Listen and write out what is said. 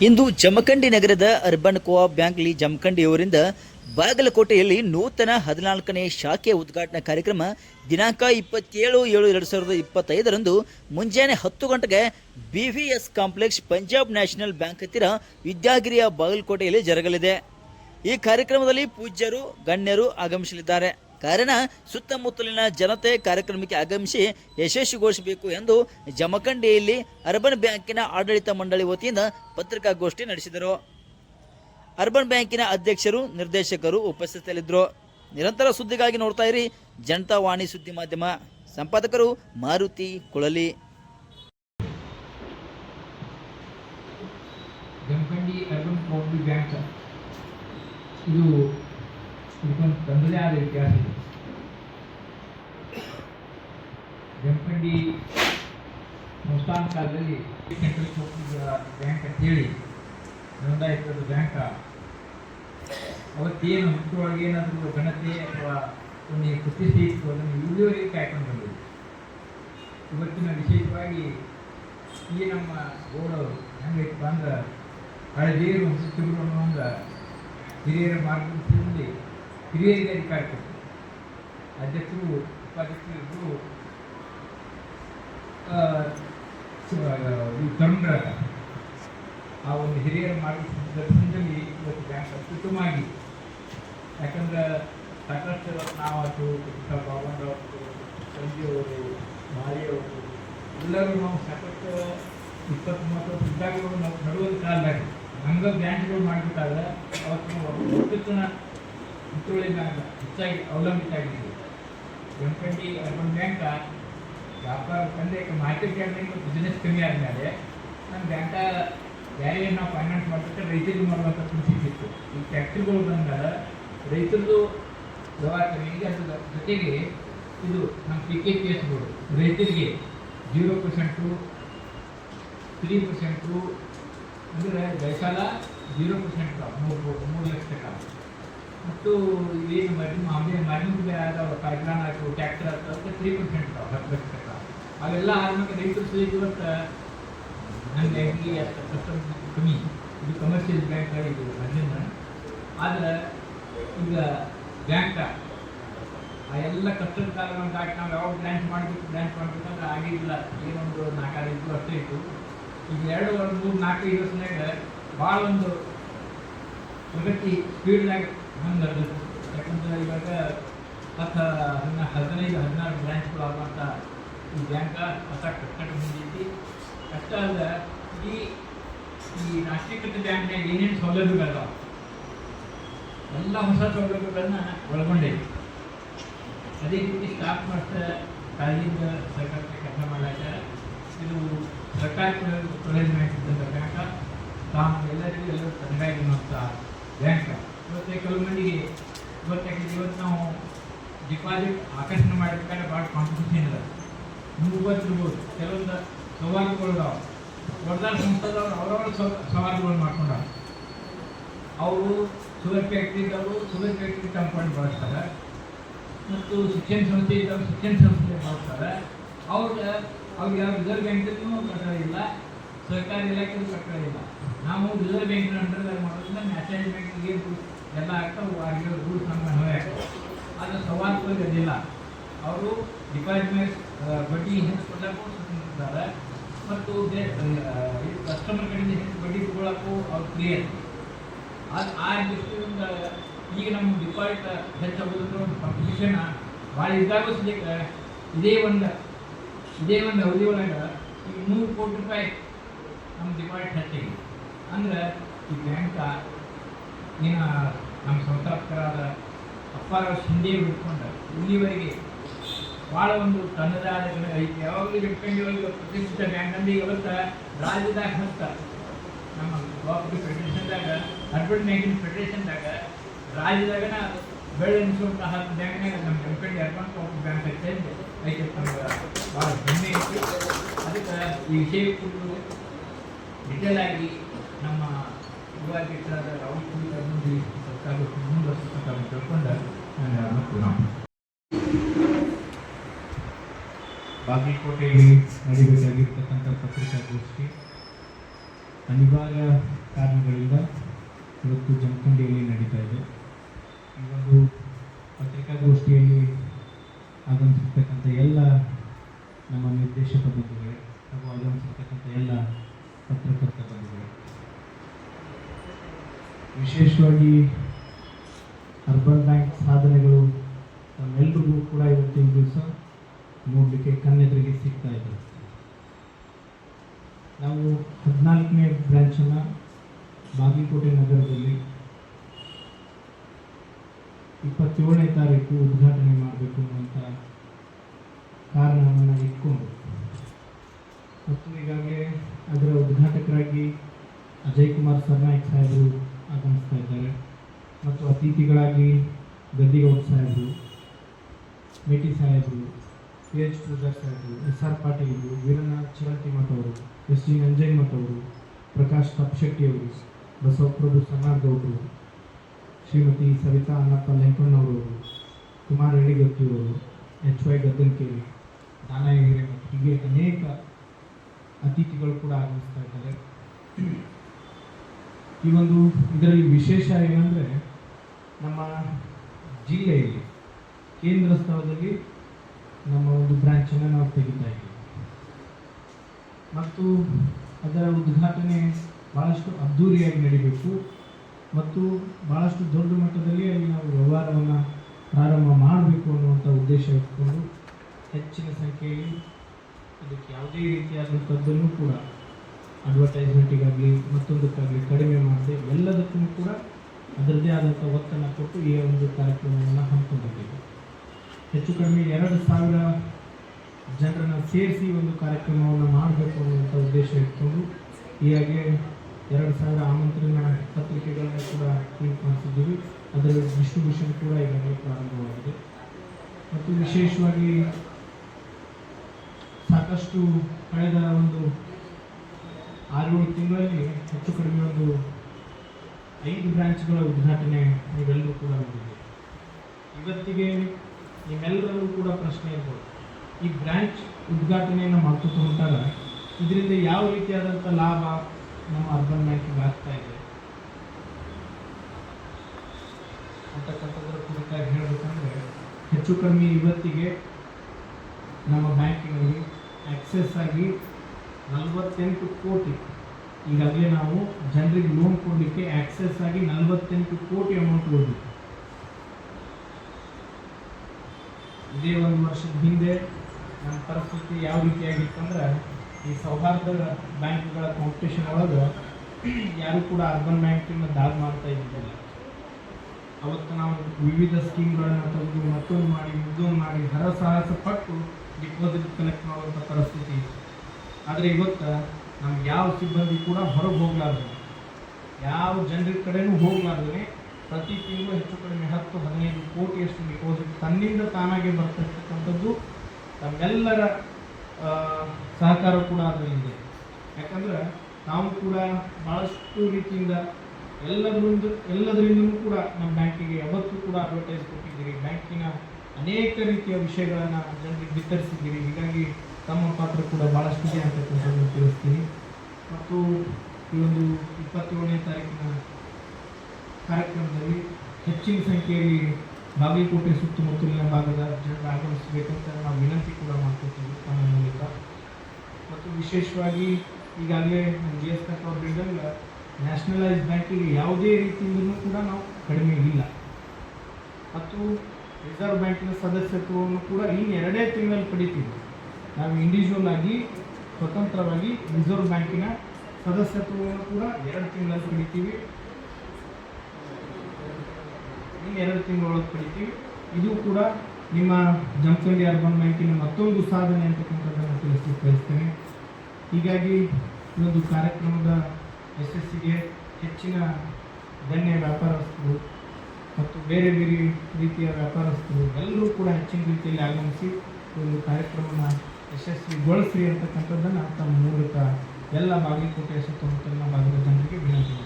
ಇಂದು ಜಮಖಂಡಿ ನಗರದ urban co-op ಬ್ಯಾಂಕ್ಲಿ ಜಮಖಂಡಿಯವರಿಂದ ಬಾಗಲಕೋಟೆಯಲ್ಲಿ ನೂತನ ಹದಿನಾಲ್ಕನೇ ಶಾಖೆ ಉದ್ಘಾಟನಾ ಕಾರ್ಯಕ್ರಮ ದಿನಾಂಕ ಇಪ್ಪತ್ತೇಳು ಏಳು ಎರಡು ಸಾವಿರದ ಇಪ್ಪತ್ತೈದರಂದು ಮುಂಜಾನೆ ಹತ್ತು ಗಂಟೆಗೆ B V S complex Punjab national bank ಹತ್ತಿರ ವಿದ್ಯಾಗಿರಿಯ ಬಾಗಲಕೋಟೆಯಲ್ಲಿ ಜರುಗಲಿದೆ. ಈ ಕಾರ್ಯಕ್ರಮದಲ್ಲಿ ಪೂಜ್ಯರು, ಗಣ್ಯರು ಆಗಮಿಸಲಿದ್ದಾರೆ. ಕಾರಣ ಸುತ್ತಮುತ್ತಲಿನ ಜನತೆ ಕಾರ್ಯಕ್ರಮಕ್ಕೆ ಆಗಮಿಸಿ ಯಶಸ್ವಿಗೊಳಿಸಬೇಕು ಎಂದು ಜಮಖಂಡಿಯಲ್ಲಿ ಅರ್ಬನ್ ಬ್ಯಾಂಕಿನ ಆಡಳಿತ ಮಂಡಳಿ ವತಿಯಿಂದ ಪತ್ರಿಕಾಗೋಷ್ಠಿ ನಡೆಸಿದರು. ಅರ್ಬನ್ ಬ್ಯಾಂಕಿನ ಅಧ್ಯಕ್ಷರು, ನಿರ್ದೇಶಕರು ಉಪಸ್ಥಿತರಿದ್ದರು. ನಿರಂತರ ಸುದ್ದಿಗಾಗಿ ನೋಡ್ತಾ ಇರಿ ಜನತಾ ವಾಣಿ ಸುದ್ದಿ ಮಾಧ್ಯಮ. ಸಂಪಾದಕರು Maruti Kulali. Jamakhandi urban co-op bank ಇದು ಇದಕ್ಕೊಂದು ತಂದದೇ ಆದ ಇತಿಹಾಸ ಇದೆ. ಜಮಖಂಡಿ ಸಂಸ್ಥಾನ ಕಾಲದಲ್ಲಿ ಸೆಂಟ್ರಲ್ ಕೋಆಪರೇಟಿವ್ ಬ್ಯಾಂಕ್ ಅಂತೇಳಿ ನೋಂದಾಯಿತ ಬ್ಯಾಂಕ ಅವತ್ತೇನು ಮುಖ್ಯವಾಗಿ ಏನಾದರೂ ಘನತೆ ಅಥವಾ ಒಂದು ಕುಸಿಸಿ ಅದನ್ನು ಇಲ್ಲಿವರೆಗೆ ಕಾಯ್ಕೊಂಡು ಬಂದಿದೆ ಇವತ್ತಿನ ವಿಶೇಷವಾಗಿ ಈ ನಮ್ಮ ಗೋಡವರು ಹೆಂಗೈತಪ್ಪ ಅಂದ್ರೆ ಹಳದೇರು ಹುಟ್ಟಿದ್ರು ಅನ್ನೋ ಹಿರಿಯರ ಮಾರ್ಗದರ್ಶನದಲ್ಲಿ ಹಿರಿಯರಿಗೆ ಅಧಿಕಾರ ಕೊಟ್ಟರು. ಅಧ್ಯಕ್ಷರು, ಉಪಾಧ್ಯಕ್ಷರು ಇಬ್ಬರು ತರುಣರಾದ ಆ ಒಂದು ಹಿರಿಯನ್ ಮಾಡಿ ಸಂದರ್ಭದಲ್ಲಿ ಇವತ್ತು ಬ್ಯಾಂಕ್ ಅತ್ಯುತ್ತಮವಾಗಿ ಯಾಕಂದ್ರೆ ಸಾಕಷ್ಟು ನಾವಾಯ್ತು ಬಾಬಣ್ಣವತ್ತು ಸಂಜೆಯವರು ಮಾರಿಯವರು, ಎಲ್ಲರೂ ನಾವು ಸಾಕಷ್ಟು ಇಪ್ಪತ್ತು ಮೂವತ್ತು ವರ್ಷ ಇದ್ದಾಗ ನಾವು ನಡುವುದು ಕಾಲದಾಗ ಹಂಗ ಬ್ಯಾಂಕ್ಗಳು ಮಾಡಬೇಕಾದ್ರೆ ಅವತ್ತು ನಾವು ಒಕ್ಕೂಟನ ಹಿತ್ತುಳಿನ ಹೆಚ್ಚಾಗಿ ಅವಲಂಬಿತ ಆಗಿದ್ದೀವಿ ಜಮಖಂಡಿ ಅರ್ಬನ್ ಬ್ಯಾಂಕ ವ್ಯಾಪಾರ ತಂದೆ ಮಾರ್ಕೆಟ್ ಯಾರ್ಡಿಂಗ್ ಬಿಸ್ನೆಸ್ ಕಮ್ಮಿ ಆದಮೇಲೆ ನಮ್ಮ ಬ್ಯಾಂಕ ಬೇರೆ ನಾವು ಫೈನಾನ್ಸ್ ಮಾಡ್ಬೇಕಾದ್ರೆ ರೈತರಿಗೆ ಮಾಡುವಂಥ ಪರಿಸ್ಥಿತಿ ಇತ್ತು ಈ ಫ್ಯಾಕ್ಟ್ರಿಗಳು ಬಂದಾಗ ರೈತರದು ವ್ಯವಹಾರ ಈಗ ಅದರ ಜೊತೆಗೆ ಇದು ನಮ್ಮ ಪಿ ಕೆ ಪಿ ಎಸ್ಗಳು ರೈತರಿಗೆ ಜೀರೋ ಪರ್ಸೆಂಟು ತ್ರೀ ಪರ್ಸೆಂಟು ಅಂದರೆ ಗೈಸಾಲ ಜೀರೋ ಪರ್ಸೆಂಟ್ ಮೂರು ಮೂರು ಲಕ್ಷ ತನಕ. ಮತ್ತು ಏನು ಮರಿ ಮಾಮೂಲಿ ಮಾಡಿ ಆದವು. ಕಾರ್ಖಾನ ಆಯಿತು ಟ್ಯಾಕ್ಟರ್ ಆಯಿತು ತ್ರೀ ಪರ್ಸೆಂಟ್ ಹತ್ತು ಲಕ್ಷ ಅವೆಲ್ಲ ಆದ್ಮೇಲೆ ರೈತರು ಸಹಿತ ಇವತ್ತು ನನ್ನ ಬ್ಯಾಂಕಿಗೆ ಅಷ್ಟು ಕಸ್ಟಮರ್ ಕಮ್ಮಿ. ಇದು ಕಮರ್ಷಿಯಲ್ ಬ್ಯಾಂಕ್ ಇದು ಅಲ್ಲಿಂದ ಆದರೆ ಈಗ ಬ್ಯಾಂಕ್ ಆ ಎಲ್ಲ ಕಷ್ಟದ ಕಾಲಗಳನ್ನು ದಾಟಿ ನಾವು ಯಾವಾಗ ಬ್ರ್ಯಾಂಚ್ ಮಾಡಬೇಕು ಬ್ರ್ಯಾಂಚ್ ಅಂದರೆ ಆಗಿಲ್ಲ. ಏನೊಂದು ನಾಲ್ಕಾರು ಇದ್ದು ಅಷ್ಟೇ ಇತ್ತು ಈಗ ಎರಡು ಒಂದು ಮೂರು ನಾಲ್ಕೈದು ವರ್ಷನಾಗ ಭಾಳ ಒಂದು ಪ್ರಗತಿ ಸ್ಪೀಡ್ನಾಗ ಬಂದು ಯಾಕಂದ್ರೆ ಇವಾಗ ಹತ್ತು, ಹದಿನೈದು, ಹದಿನಾರು ಬ್ರ್ಯಾಂಚ್ಗಳು ಆಗುವಂಥ ಈ ಬ್ಯಾಂಕ ಹೊಸ ಕಟ್ಟಡ ಬಂದೈತಿ ಅಷ್ಟೇ ಅಲ್ಲ, ಈ ಈ ರಾಷ್ಟ್ರೀಕೃತ ಬ್ಯಾಂಕ್ನಾಗ ಏನೇನು ಸೌಲಭ್ಯಗಳ ಎಲ್ಲ ಹೊಸ ಸೌಲಭ್ಯಗಳನ್ನ ಒಳಗೊಂಡೈತಿ. ಅದೇ ರೀತಿ ಸ್ಟಾಫ್ ಮಾಸ್ಟರ್ ಕಾಲೇಜಿಂದ ಸರ್ಕಾರಕ್ಕೆ ಕೆಲಸ ಮಾಡಾಕ ಇದು ಸರ್ಕಾರಿ ಪ್ರಯೋಜನ ತಾಮ ಬ್ಯಾಂಕ. ತಾನು ಎಲ್ಲರಿಗೂ ಎಲ್ಲರೂ ತನಗಾಗಿರುವಂಥ ಬ್ಯಾಂಕ್. ಇವತ್ತೆ ಕೆಲವು ಮಂದಿಗೆ ಇವತ್ತು ಯಾಕಂದ್ರೆ ಇವತ್ತು ನಾವು ಡಿಪಾಸಿಟ್ ಆಕರ್ಷಣೆ ಮಾಡಬೇಕಾದ್ರೆ ಭಾಳ ಕಾಂಪಿಟೇಷನ್ ನೀವು ಗೊತ್ತಿರ್ಬೋದು ಕೆಲವೊಂದು ಸವಾಲುಗಳು ದೊಡ್ಡದಾದ ದೊಡ್ಡ ಸಂಸ್ಥೆದವ್ರು ಅವರವರ ಸವಾಲುಗಳು ಮಾಡ್ಕೊಂಡಾರ. ಅವರು ಶುಗರ್ ಫ್ಯಾಕ್ಟ್ರಿ ಇದ್ದವರು ಶುಗರ್ ಫ್ಯಾಕ್ಟ್ರಿ ಕಂಪೌಂಡ್ ಬಳಸ್ತಾರೆ. ಮತ್ತು ಶಿಕ್ಷಣ ಸಂಸ್ಥೆ ಇದ್ದವರು ಶಿಕ್ಷಣ ಸಂಸ್ಥೆ ಬಳಸ್ತಾರೆ. ಅವ್ರಿಗೆ ಅವ್ರಿಗೆ ಯಾವ ರಿಸರ್ವ್ ಬ್ಯಾಂಕಲ್ಲೂ ಕಟ್ಟಡ ಇಲ್ಲ, ಸರ್ಕಾರಿ ಇಲಾಖೆಯಲ್ಲೂ ಕಟ್ಟಡ ಇಲ್ಲ. ನಾವು ರಿಸರ್ವ್ ಬ್ಯಾಂಕಿನ ಅಂಡರ್ ಮಾಡೋದ್ರಿಂದ ನ್ಯಾಷನಲ್ ಬ್ಯಾಂಕಿಗೆ ಎಲ್ಲ ಆಗ್ತಾವೆ ಆಗಿರೋ ರೂಲ್ಸ್ ನಮ್ಮ ಅನ್ವಯ ಆಗ್ತವೆ. ಆದರೆ ಸವಾಲುಗಳು ಇರಲಿಲ್ಲ ಅವರು ಡಿಪಾರ್ಟ್ಮೆಂಟ್ ಬಡ್ಡಿ ಹೆಚ್ಚು ಕೊಡಕ್ಕೂ ಸ್ವತಂತ್ರ ಮತ್ತು ಕಸ್ಟಮರ್ ಕಡೆಯಿಂದ ಹೆಚ್ಚು ಬಡ್ಡಿ ತಗೊಳಕ್ಕೂ ಅವ್ರು ಕ್ಲಿಯರ್ ಅದು ಆ ದೃಷ್ಟಿಯಿಂದ ಈಗ ನಮ್ಮ ಡಿಫಾಲ್ಟ್ ಹೆಚ್ಚಾಗೋದ್ರ ಒಂದು ಕಾಂಪಿಟೇಷನ್ ಭಾಳ ಇದ್ದಾಗೂ ಸದ್ಯಕ್ಕೆ ಇದೇ ಒಂದು ಇದೇ ಒಂದು ಅವಧಿ ಒಳಗೆ ಈಗ ನೂರು ಕೋಟಿ ರೂಪಾಯಿ ನಮ್ಮ ಡಿಫಾಲ್ಟ್ ಹೆಚ್ಚಿಗೆ. ಅಂದ್ರೆ ಈ ಬ್ಯಾಂಕ ಏನು ನಮ್ಮ ಸಂಸ್ಥಾಪಕರಾದ ಅಪ್ಪಾರ ಹಿಂದೆ ಹಿಡ್ಕೊಂಡು ಇಲ್ಲಿವರೆಗೆ ಭಾಳ ಒಂದು ತನ್ನದೇ ಆದ ಐತಿ ಯಾವಾಗಲೂ ಇಟ್ಕೊಂಡು ಒಳಗೆ ಪ್ರತಿಷ್ಠಿತ ಬ್ಯಾಂಕ್ ಅಂದ್ರೆ ಇವತ್ತು ರಾಜ್ಯದಾಗ ಹತ್ತ ನಮ್ಮ ಕೋಆಪರೇಟಿವ್ ಫೆಡರೇಷನ್ದಾಗ, ಅರ್ಬನ್ ಬ್ಯಾಂಕಿನ ಫೆಡರೇಷನ್ದಾಗ ರಾಜ್ಯದಾಗನ ಬೆಳೆ ಎನಿಸುವಂಥ ಹತ್ತು ಬ್ಯಾಂಕ್ನಾಗ ನಮ್ಮ ಜಮಖಂಡಿ ಅರ್ಬನ್ ಕೋಆಪರೇಟಿವ್ ಬ್ಯಾಂಕ್ ಐತೆ ಐತೆ ನಮ್ಗೆ ಭಾಳ ಹೆಮ್ಮೆ ಐತಿ ಅದಕ್ಕೆ ಈ ವಿಷಯ ಕುರಿತು ಡಿಟೇಲ್ ಆಗಿ ನಮ್ಮ ಯುವಾಧ್ಯಕ್ಷರಾದ ರಾಹುಲ್ ಕುಮಾರ್ ಮುಂದೆ ಸರ್ಕಾರ ಮುಂದುವರೆಸ್ತಕ್ಕಂಥ ತಿಳ್ಕೊಂಡು ನಾನು ಮತ್ತು ನಾವು ಬಾಗಲಕೋಟೆಯಲ್ಲಿ ನಡೀಬೇಕಾಗಿರ್ತಕ್ಕಂಥ ಪತ್ರಿಕಾಗೋಷ್ಠಿ ಅನಿವಾರ್ಯ ಕಾರಣಗಳಿಂದ ಇವತ್ತು ಜಮಖಂಡಿಯಲ್ಲಿ ನಡೀತಾ ಇದೆ. ಇವತ್ತು ಪತ್ರಿಕಾಗೋಷ್ಠಿಯಲ್ಲಿ ಆಗಮಿಸಿರ್ತಕ್ಕಂಥ ಎಲ್ಲ ನಮ್ಮ ನಿರ್ದೇಶಕ ಬಂಧುಗಳೇ ಹಾಗೂ ಆಗಮಿಸಿರ್ತಕ್ಕಂಥ ಎಲ್ಲ ಪತ್ರಕರ್ತ ಬಂಧುಗಳೇ, ವಿಶೇಷವಾಗಿ ಅರ್ಬನ್ ಬ್ಯಾಂಕ್ ಸಾಧನೆಗಳು ನಮ್ಮೆಲ್ರಿಗೂ ಕೂಡ ಇವತ್ತಿನ ದಿವಸ ನೋಡಲಿಕ್ಕೆ ಕಣ್ಣೆದುರಿಗೆ ಸಿಗ್ತಾ ಇದೆ ನಾವು ಬ್ರ್ಯಾಂಚನ್ನು ಬಾಗಲಕೋಟೆ ನಗರದಲ್ಲಿ ಇಪ್ಪತ್ತೇಳನೇ ತಾರೀಕು ಉದ್ಘಾಟನೆ ಮಾಡಬೇಕು ಅನ್ನುವಂಥ ಕಾರಣವನ್ನು ಇಟ್ಕೊಂಡು ಮತ್ತು ಈಗಾಗಲೇ ಅದರ ಉದ್ಘಾಟಕರಾಗಿ ಅಜಯ್ ಕುಮಾರ್ ಸರ್ನಾಯಕ್ ಸಾಹೇಬರು ಆಗಮಿಸ್ತಾ ಇದ್ದಾರೆ. ಮತ್ತು ಅತಿಥಿಗಳಾಗಿ ಗದ್ದಿಗೌಡ ಸಾಹೇಬರು, ಮೇಟಿ ಸಾಹೇಬರು ಪಿ ಎಚ್ ಪೂಜಾರ್ ಸಾಹೇಬರು, ಎಸ್ ಆರ್ ಪಾಟೀಲ್ ವೀರನಾಥ್ ಚಿರಂತಿಮಠ ಅವರು, ಎಸ್ ಜಿ ನಂಜಯ್ಮಠ ಅವರು ಪ್ರಕಾಶ್ ಕಪ್ ಅವರು ಬಸವಪ್ರಭು ಸನ್ನಾರ್ಗೌಡರು ಶ್ರೀಮತಿ ಸವಿತಾ ಅನ್ನಪ್ಪ ಲೆಂಕಣ್ಣವರು ಕುಮಾರ್ ಅವರು ಎಚ್ ವೈ ಗದ್ದನ್ಕೇರಿ ದಾನಯ್ಯ ಹಿರೇಮಠ ಹೀಗೆ ಅನೇಕ ಅತಿಥಿಗಳು ಕೂಡ ಆಗಮಿಸ್ತಾ ಇದ್ದಾರೆ. ಈ ಒಂದು ಇದರಲ್ಲಿ ವಿಶೇಷ ಏನಂದರೆ ನಮ್ಮ ಜಿಲ್ಲೆಯಲ್ಲಿ, ಕೇಂದ್ರ ಸ್ಥಳದಲ್ಲಿ ನಮ್ಮ ಒಂದು ಬ್ರಾಂಚನ್ನು ನಾವು ತೆಗಿತಾ ಇದ್ದೀವಿ. ಮತ್ತು ಅದರ ಉದ್ಘಾಟನೆ ಭಾಳಷ್ಟು ಅದ್ಧೂರಿಯಾಗಿ ನಡೀಬೇಕು. ಮತ್ತು ಭಾಳಷ್ಟು ದೊಡ್ಡ ಮಟ್ಟದಲ್ಲಿ ಅಲ್ಲಿ ನಾವು ವ್ಯವಹಾರವನ್ನು ಪ್ರಾರಂಭ ಮಾಡಬೇಕು ಅನ್ನುವಂಥ ಉದ್ದೇಶ ಇಟ್ಕೊಂಡು ಹೆಚ್ಚಿನ ಸಂಖ್ಯೆಯಲ್ಲಿ ಅದಕ್ಕೆ ಯಾವುದೇ ರೀತಿಯಾದಂಥದ್ದನ್ನು ಕೂಡ ಅಡ್ವರ್ಟೈಸ್ಮೆಂಟಿಗಾಗಲಿ ಮತ್ತೊಂದಕ್ಕಾಗಲಿ ಕಡಿಮೆ ಮಾಡದೆ ಎಲ್ಲದಕ್ಕೂ ಕೂಡ ಅದರದ್ದೇ ಆದಂಥ ಒತ್ತನ್ನು ಕೊಟ್ಟು ಈ ಒಂದು ಕಾರ್ಯಕ್ರಮವನ್ನು ಹಮ್ಮಿಕೊಂಡಿದ್ದೇವೆ. ಹೆಚ್ಚು ಕಡಿಮೆ ಎರಡು ಸಾವಿರ ಜನರನ್ನು ಸೇರಿಸಿ ಒಂದು ಕಾರ್ಯಕ್ರಮವನ್ನು ಮಾಡಬೇಕು ಅನ್ನುವಂಥ ಉದ್ದೇಶ ಇಟ್ಕೊಂಡು ಹೀಗಾಗಿ ಎರಡು ಸಾವಿರ ಆಮಂತ್ರಣ ಪತ್ರಿಕೆಗಳನ್ನು ಕೂಡ ಪ್ರಿಂಟ್ ಮಾಡಿಸಿದ್ದೀವಿ ಅದರ ಡಿಸ್ಟ್ರಿಬ್ಯೂಷನ್ ಕೂಡ ಈಗಾಗಲೇ ಪ್ರಾರಂಭವಾಗಿದೆ. ಮತ್ತು ವಿಶೇಷವಾಗಿ ಸಾಕಷ್ಟು ಕಳೆದ ಒಂದು ಆರೇಳು ತಿಂಗಳಲ್ಲಿ ಹೆಚ್ಚು ಕಡಿಮೆ ಒಂದು ಐದು ಬ್ರಾಂಚ್ಗಳ ಉದ್ಘಾಟನೆ ನೀವೆಲ್ಲರೂ ಕೂಡ ಮಾಡಿದ್ದೀವಿ ಇವತ್ತಿಗೆ ನಿಮ್ಮೆಲ್ಲರಲ್ಲೂ ಕೂಡ ಪ್ರಶ್ನೆ ಇರ್ಬೋದು. ಈ ಬ್ರ್ಯಾಂಚ್ ಉದ್ಘಾಟನೆಯನ್ನು ಮಾಡ್ಕೊತ ಹೊಂಟಾಗ ಇದರಿಂದ ಯಾವ ರೀತಿಯಾದಂಥ ಲಾಭ ನಮ್ಮ ಅರ್ಬನ್ ಬ್ಯಾಂಕಿಗೆ ಆಗ್ತಾ ಇದೆ? ಅಂತಕ್ಕಂಥದ್ರ ಕುರಿತಾಗಿ ಹೇಳಬೇಕಂದ್ರೆ, ಹೆಚ್ಚು ಕಮ್ಮಿ ಇವತ್ತಿಗೆ ನಮ್ಮ ಬ್ಯಾಂಕಿನಲ್ಲಿ ಆಕ್ಸೆಸ್ ಆಗಿ ನಲವತ್ತೆಂಟು ಕೋಟಿ, ಈಗಾಗಲೇ ನಾವು ಜನರಿಗೆ ಲೋನ್ ಕೊಡಲಿಕ್ಕೆ ಆಕ್ಸೆಸ್ ಆಗಿ ನಲವತ್ತೆಂಟು ಕೋಟಿ ಅಮೌಂಟ್ ಕೊಡಬೇಕು ಇದೇ ಒಂದು ವರ್ಷದ ಹಿಂದೆ ನಮ್ಮ ಪರಿಸ್ಥಿತಿ ಯಾವ ರೀತಿಯಾಗಿತ್ತಂದ್ರೆ ಈ ಸೌಹಾರ್ದ ಬ್ಯಾಂಕ್ಗಳ ಕಾಂಪಿಟೇಷನ್ ಒಳಗೆ ಯಾರು ಕೂಡ ಅರ್ಬನ್ ಬ್ಯಾಂಕಿನ ದಾದ್ ಮಾಡ್ತಾ ಇದ್ದಿಲ್ಲ ಅವತ್ತು ನಾವು ವಿವಿಧ ಸ್ಕೀಮ್ಗಳನ್ನು ತೆಗೆದು ಮತ್ತೊಂದು ಮಾಡಿ ಮುದ್ದೊಂದು ಮಾಡಿ ಹರಸಾಹಸ ಪಟ್ಟು ಡಿಪಾಸಿಟ್ ಕಲೆಕ್ಟ್ ಮಾಡುವಂಥ ಪರಿಸ್ಥಿತಿ ಇತ್ತು. ಆದರೆ ಇವತ್ತು ನಮ್ಗೆ ಯಾವ ಸಿಬ್ಬಂದಿ ಕೂಡ ಹೊರಗೆ ಹೋಗ್ಲಾರ್ದು ಯಾವ ಜನರ ಕಡೆನೂ ಹೋಗ್ಲಾರ್ದೇ ಪ್ರತಿ ತಿಂಗಳು ಹೆಚ್ಚು ಕಡಿಮೆ ಹತ್ತು, ಹದಿನೈದು ಕೋಟಿಯಷ್ಟು ಡಿಪಾಸಿಟ್ ತನ್ನಿಂದ ತಾನಾಗೆ ಬರ್ತಿರ್ತಕ್ಕಂಥದ್ದು ತಮ್ಮೆಲ್ಲರ ಸಹಕಾರ ಕೂಡ ಅದರಲ್ಲಿದೆ ಯಾಕಂದ್ರೆ ನಾವು ಕೂಡ ಭಾಳಷ್ಟು ರೀತಿಯಿಂದ ಎಲ್ಲದರಿಂದ ಎಲ್ಲದರಿಂದಲೂ ಕೂಡ ನಮ್ಮ ಬ್ಯಾಂಕಿಗೆ ಯಾವತ್ತೂ ಕೂಡ ಅಡ್ವರ್ಟೈಸ್ ಕೊಟ್ಟಿದ್ದೀರಿ. ಬ್ಯಾಂಕಿನ ಅನೇಕ ರೀತಿಯ ವಿಷಯಗಳನ್ನು ಜನರಿಗೆ ವಿತರಿಸಿದ್ದೀರಿ ಹೀಗಾಗಿ ತಮ್ಮ ಪಾತ್ರ ಕೂಡ ಭಾಳಷ್ಟಿದೆ ಅಂತ ತಿಳಿಸ್ತೀನಿ. ಮತ್ತು ಈ ಒಂದು ಇಪ್ಪತ್ತೇಳನೇ ತಾರೀಕಿನ ಕಾರ್ಯಕ್ರಮದಲ್ಲಿ ಹೆಚ್ಚಿನ ಸಂಖ್ಯೆಯಲ್ಲಿ ಬಾಗಲಕೋಟೆ ಸುತ್ತಮುತ್ತಲಿನ ಭಾಗದ ಜನರು ಆಗಮಿಸಬೇಕಂತ ನಾವು ವಿನಂತಿ ಕೂಡ ಮಾಡ್ಕೊತೀವಿ ತಮ್ಮ ಮೂಲಕ ಮತ್ತು ವಿಶೇಷವಾಗಿ ಈಗಾಗಲೇ ಎಸ್ ಹೇಳಿದಂಗೆ ನ್ಯಾಷನಲೈಸ್ ಬ್ಯಾಂಕಿಗೆ ಯಾವುದೇ ರೀತಿಯಿಂದಲೂ ಕೂಡ ನಾವು ಕಡಿಮೆ ಇಲ್ಲ. ಮತ್ತು ರಿಸರ್ವ್ ಬ್ಯಾಂಕಿನ ಸದಸ್ಯತ್ವವನ್ನು ಕೂಡ ಇನ್ನು ಎರಡೇ ತಿಂಗಳಲ್ಲಿ ಪಡಿತೀವಿ. ನಾವು ಇಂಡಿವಿಜುವಲ್ ಆಗಿ, ಸ್ವತಂತ್ರವಾಗಿ ರಿಸರ್ವ್ ಬ್ಯಾಂಕಿನ ಸದಸ್ಯತ್ವವನ್ನು ಕೂಡ ಎರಡು ತಿಂಗಳಲ್ಲಿ ಪಡಿತೀವಿ. ಇನ್ನು ಎರಡು ತಿಂಗಳೊಳಗೆ ಪಡಿತೀವಿ. ಇದು ಕೂಡ ನಿಮ್ಮ ಜಮಖಂಡಿ ಅರ್ಬನ್ ಬ್ಯಾಂಕಿನ ಮತ್ತೊಂದು ಸಾಧನೆ ಅಂತಕ್ಕಂಥದ್ದನ್ನು ತಿಳಿಸ್ಲಿಕ್ಕೆ ಬಯಸ್ತೇನೆ ಹೀಗಾಗಿ ಈ ಒಂದು ಕಾರ್ಯಕ್ರಮದ ಯಶಸ್ಸಿಗೆ ಹೆಚ್ಚಿನ ಧನ್ಯ ವ್ಯಾಪಾರಸ್ಥರು ಮತ್ತು ಬೇರೆ ಬೇರೆ ರೀತಿಯ ವ್ಯಾಪಾರಸ್ಥರು ಎಲ್ಲರೂ ಕೂಡ ಹೆಚ್ಚಿನ ರೀತಿಯಲ್ಲಿ ಆಗಮಿಸಿ ಒಂದು ಕಾರ್ಯಕ್ರಮನ ಯಶಸ್ವಿಗೊಳಿಸಿ ಅಂತಕ್ಕಂಥದ್ದನ್ನು ತಮ್ಮ ಮೂಲಕ ಎಲ್ಲ ಬಾಗಲಕೋಟೆ ಸುತ್ತಮುತ್ತಲಿನ ಭಾಗದ ಜನರಿಗೆ ವಿನಂತಿ